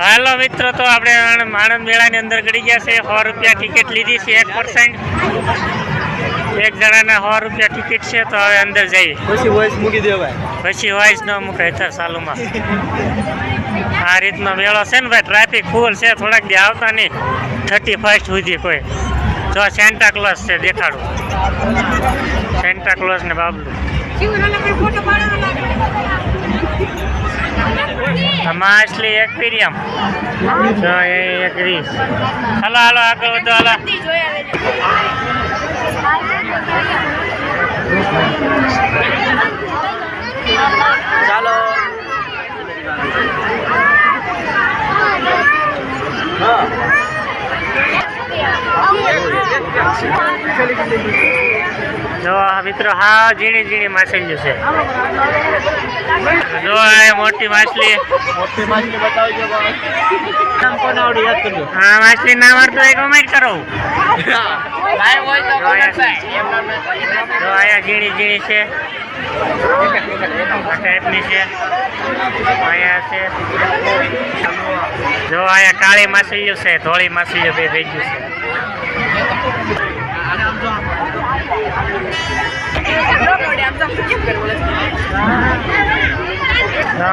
હાલો મિત્રો તો આપણે માણંદ મેળાની અંદર ગળી ગયા છે. સો રૂપિયા ટિકિટ લીધી છે એક પર્સન્ટ એક જણાના સો રૂપિયા ટિકિટ છે તો હવે અંદર જઈએ. પછી વોઇસ મૂકી દેવાય. પછી વોઇસ ન મૂકાય તો સાલુમાં. આ રીતનો મેળો છે ને ભાઈ ટ્રાફિક ફૂલ છે થોડાક દી આવતા નહીં. થર્ટી ફર્સ્ટ સુધી કોઈ. જો સેન્ટા ક્લોઝ છે દેખાડું. સેન્ટા ક્લોઝ ને બાબલું. આ માછલી એક્વેરિયમ જો એ એક રીસ હાલો હાલો આગળ વધો હાલો ચાલો હા જો આ મિત્રો હા ઝીણી ઝીણી માછલીઓ છે. જો આ મોટી માછલી. મોટી માછલી બતાવજો નામ કોને આવડે યાદ કરજો. આ માછલી ના આવડતું હોય કમેન્ટ કરો. લાઈવ હોય તો થાય. જો આયા ઝીણી ઝીણી છે. આ ટાઈપની છે. અહીંયા છે. જો આયા કાળી માછલીઓ છે ધોળી માછલીઓ બે થઈ ગયું છે.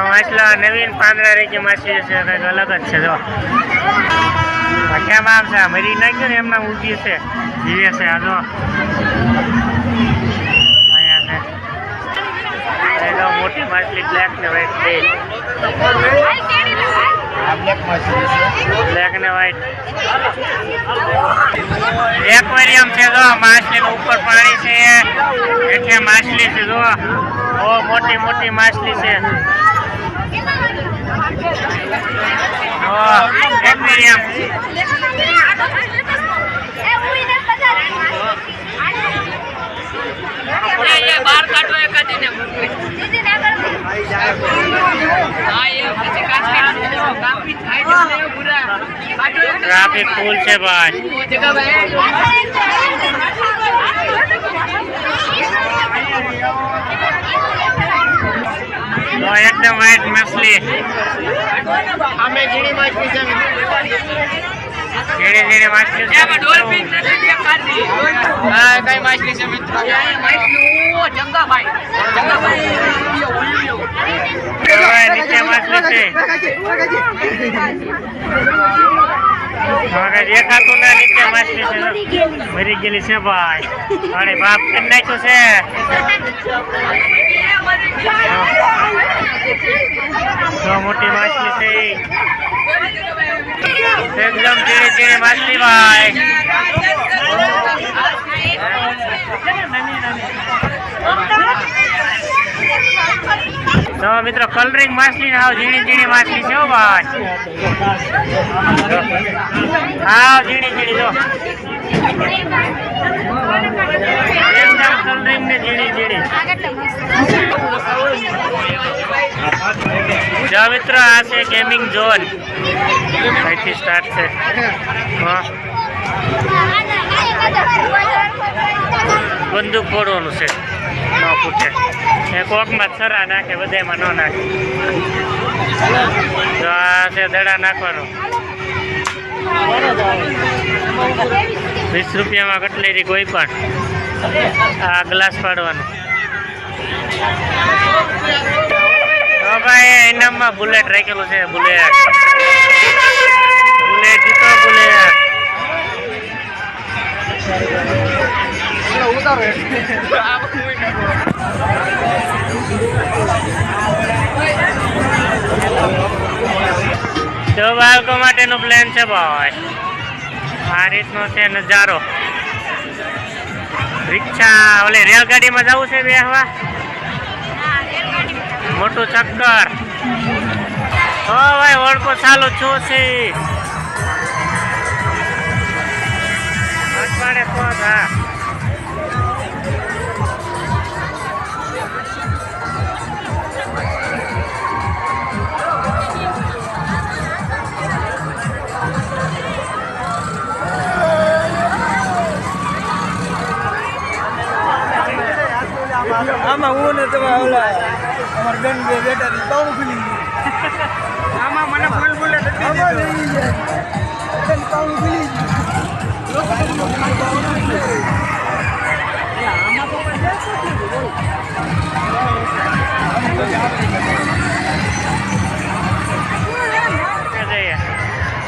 માછલા નવીન પાંદડા રેકી માછલી છે કંઈક અલગ જ છે જો. કેમ આમ છે મરી નાખ્યું ને એમના ઊભી છે. જીવે છે આ જો. મોટી માછલી બ્લેક ને વ્હાઈટ બે બ્લેક માછલી છે. બ્લેક ને વ્હાઈટ એક્વેરિયમ છે જો માછલી ઉપર પાણી છે. એટલે માછલી છે જો. બહુ મોટી મોટી માછલી છે. એક્વેરિયમ બહાર કાઢો એકાદી ને હા એ પછી કાપી કાપી થાય છે ને પૂરા કાઢો એક ટ્રાફિક ફૂલ છે ભાઈ. એકદમ વાઇટ માછલી અમે ઝીણી માછલી છે ઝીણી ઝીણી માછલી છે ડોલ્ફિન નથી દેખાતી હા કઈ માછલી છે મિત્રો. માછલી જંગાભાઈ જંગાભાઈ નીચે માછલી છે. હવે દેખાતું ના નીચે માછલી છે. મરી ગયેલી છે ભાઈ. અરે બાપ કરી નાખ્યું છે? તો મોટી માછલી છે એકદમ ધીરે ધીરે માછલી ભાઈ. તો મિત્રો કલરિંગ માછલી ને આવ ઝીણી ઝીણી માછલી છે ભાઈ. આવ ઝીણી ઝીણી જો. એકદમ ને ઝીણી ઝીણી. જો મિત્રો આ છે ગેમિંગ ઝોન અહીંથી સ્ટાર્ટ છે. બંદૂક ફોડવાનું છે. ફૂટે એ કોકમાં થરા નાખે બધામાં ન નાખે. તો આ છે દડા નાખવાનો. વીસ રૂપિયામાં કટલેરી કોઈ પણ. આ ગ્લાસ પાડવાનો. તો ભાઈ ઇનામમાં બુલેટ રાખેલું છે, બુલેટ. Bullet bullet. તો બાળકો માટેનો પ્લાન છે ભાઈ. આ રીતનો છે નજારો. રિક્ષા, ઓલે રેલગાડીમાં જવું છે બેહવા? મોટું ચક્કર. ઓ ભાઈ ઓળખો ચાલુ છું છે અઠવાડે પહોંચ. હા આમાં હું ને તમે ઓલા અમાર બેન બે બેટા ની તો ખુલી ગયું આમાં મને ફૂલ ફૂલે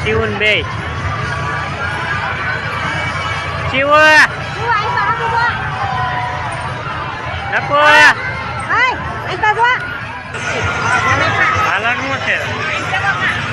શિવન બે શિવ નકો હાલન શું છે. નકશો